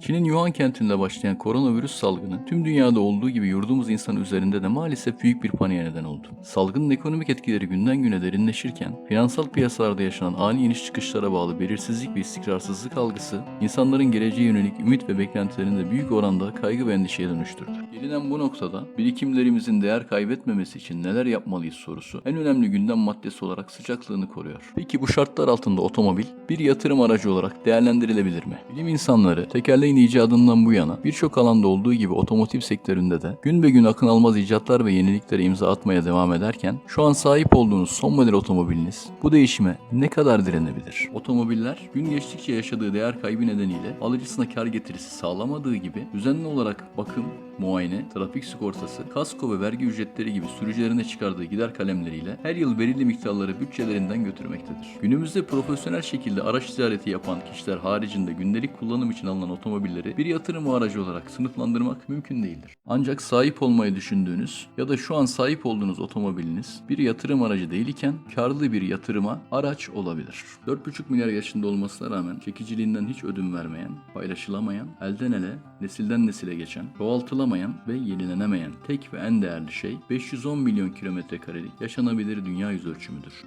Çin'in Yuan kentinde başlayan koronavirüs salgını tüm dünyada olduğu gibi yurdumuz insanı üzerinde de maalesef büyük bir paniğe neden oldu. Salgının ekonomik etkileri günden güne derinleşirken finansal piyasalarda yaşanan ani iniş çıkışlara bağlı belirsizlik ve istikrarsızlık algısı insanların geleceğe yönelik ümit ve beklentilerini de büyük oranda kaygı ve endişeye dönüştürdü. Gelinen bu noktada birikimlerimizin değer kaybetmemesi için neler yapmalıyız sorusu en önemli gündem maddesi olarak sıcaklığını koruyor. Peki bu şartlar altında otomobil bir yatırım aracı olarak değerlendirilebilir mi? Bilim insanları tekerleğin icadından bu yana birçok alanda olduğu gibi otomotiv sektöründe de gün be gün akın almaz icatlar ve yeniliklere imza atmaya devam ederken şu an sahip olduğunuz son model otomobiliniz bu değişime ne kadar direnebilir? Otomobiller gün geçtikçe yaşadığı değer kaybı nedeniyle alıcısına kar getirisi sağlamadığı gibi düzenli olarak bakım, muayene, trafik sigortası, kasko ve vergi ücretleri gibi sürücülerine çıkardığı gider kalemleriyle her yıl belirli miktarları bütçelerinden götürmektedir. Günümüzde profesyonel şekilde araç ziyareti yapan kişiler haricinde gündelik kullanım için alınan otomobilleri bir yatırım aracı olarak sınıflandırmak mümkün değildir. Ancak sahip olmayı düşündüğünüz ya da şu an sahip olduğunuz otomobiliniz bir yatırım aracı değil iken karlı bir yatırıma araç olabilir. 4,5 milyar yaşında olmasına rağmen çekiciliğinden hiç ödün vermeyen, paylaşılamayan, elden ele, nesilden nesile geçen, çoğaltılamayan ve yenilenemeyen tek ve en değerli şey 510 milyon kilometre karelik yaşanabilir dünya yüz ölçümüdür.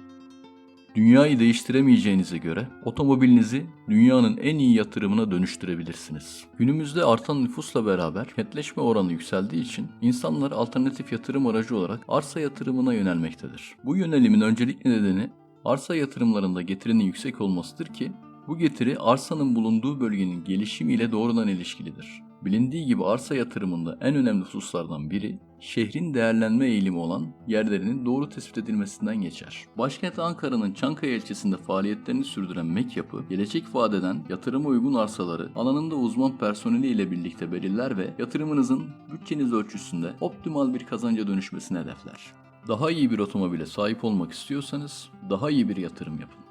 Dünyayı değiştiremeyeceğinize göre otomobilinizi dünyanın en iyi yatırımına dönüştürebilirsiniz. Günümüzde artan nüfusla beraber kentleşme oranı yükseldiği için insanlar alternatif yatırım aracı olarak arsa yatırımına yönelmektedir. Bu yönelimin öncelikli nedeni arsa yatırımlarında getirinin yüksek olmasıdır ki bu getiri arsanın bulunduğu bölgenin gelişimiyle doğrudan ilişkilidir. Bilindiği gibi arsa yatırımında en önemli hususlardan biri şehrin değerlenme eğilimi olan yerlerinin doğru tespit edilmesinden geçer. Başkent Ankara'nın Çankaya ilçesinde faaliyetlerini sürdüren MEK Yapı, gelecek vadeden yatırıma uygun arsaları alanında uzman personeli ile birlikte belirler ve yatırımınızın bütçeniz ölçüsünde optimal bir kazanca dönüşmesini hedefler. Daha iyi bir otomobile sahip olmak istiyorsanız daha iyi bir yatırım yapın.